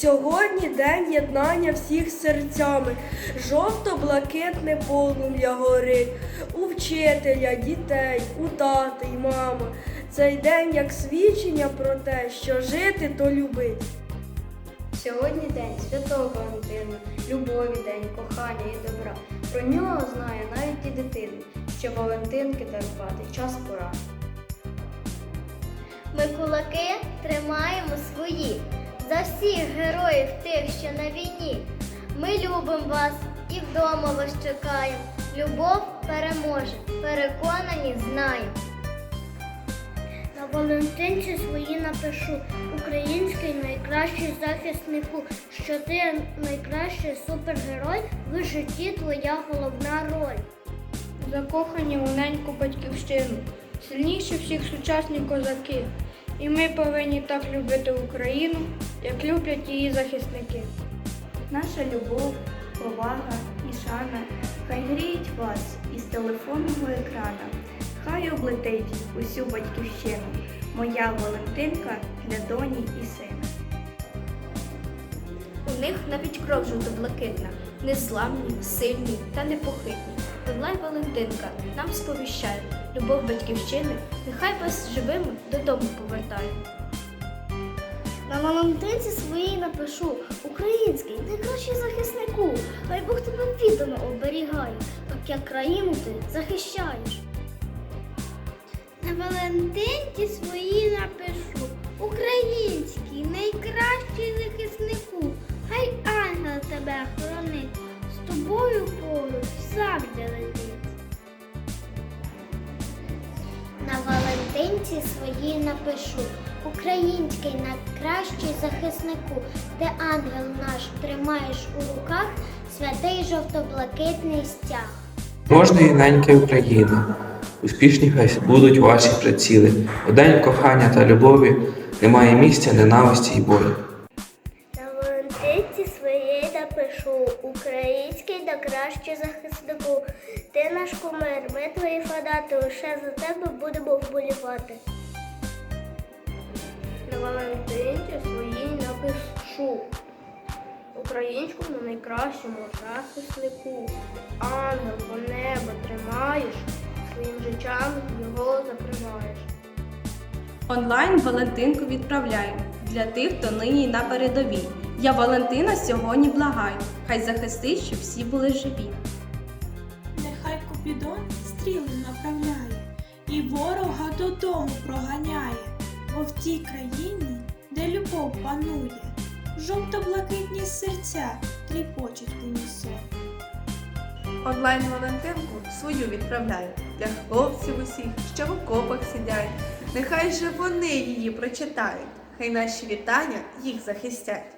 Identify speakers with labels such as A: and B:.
A: Сьогодні день єднання всіх серцями. Жовто-блакитне полум'я горить. У вчителя, дітей, у тата й мами. Цей день як свідчення про те, що жити то любить.
B: Сьогодні день святого Валентина, любові день, кохання і добра. Про нього знає навіть і дитина, що Валентинки дарувати час пора.
C: Ми кулаки тримаємо свої за всіх героїв тих, що на війні. Ми любимо вас і вдома вас чекаємо. Любов переможе, переконані знаємо. На Валентинці свої напишу український найкращий захиснику, що ти найкращий супергерой, в житті твоя головна роль.
A: Закохані в неньку батьківщину, сильніші всіх сучасні козаки. І ми повинні так любити Україну, як люблять її захисники.
D: Наша любов, повага і шана хай гріють вас із телефонного екрана. Хай облетить усю батьківщину. Моя Валентинка для доні і сина.
B: У них навіть кров жовто-блакитна, незламні, сильні та непохитні. Онлайн Валентинка нам сповіщає, любов батьківщини, нехай вас живими додому повертає.
C: На Валентинці своїй напишу український найкращий захиснику. Хай Бог тебе вітами оберігає, так як країну ти захищаєш. На Валентинці своїй напишу український Валентинці своїй напишу Український найкращий захиснику, де ангел наш тримаєш у руках святий жовто-блакитний стяг.
E: Кожної неньки України. Успішні хай будуть ваші приціли. У день кохання та любові немає місця ненависті й болю.
C: На Валентинці своєї напишу Український найкращий захиснику. Ти наш кумир, ми твої фанати, лише за тебе будемо вболівати.
A: На Валентинці своїй напишу українському найкращому захиснику. Ангел по небо тримаєш, своїм життям його закриваєш.
F: Онлайн Валентинку відправляю для тих, хто нині на передовій. Я Валентина сьогодні благаю, хай захистить, щоб всі були живі.
G: Нехай Купідон стріли направляє і ворога додому проганяє, бо в тій країні, де любов панує, жовто-блакитні серця тріпочуть унісон.
H: Онлайн Валентинку свою відправляю для хлопців усіх, що в окопах сидять. Нехай же вони її прочитають, хай наші вітання їх захистять.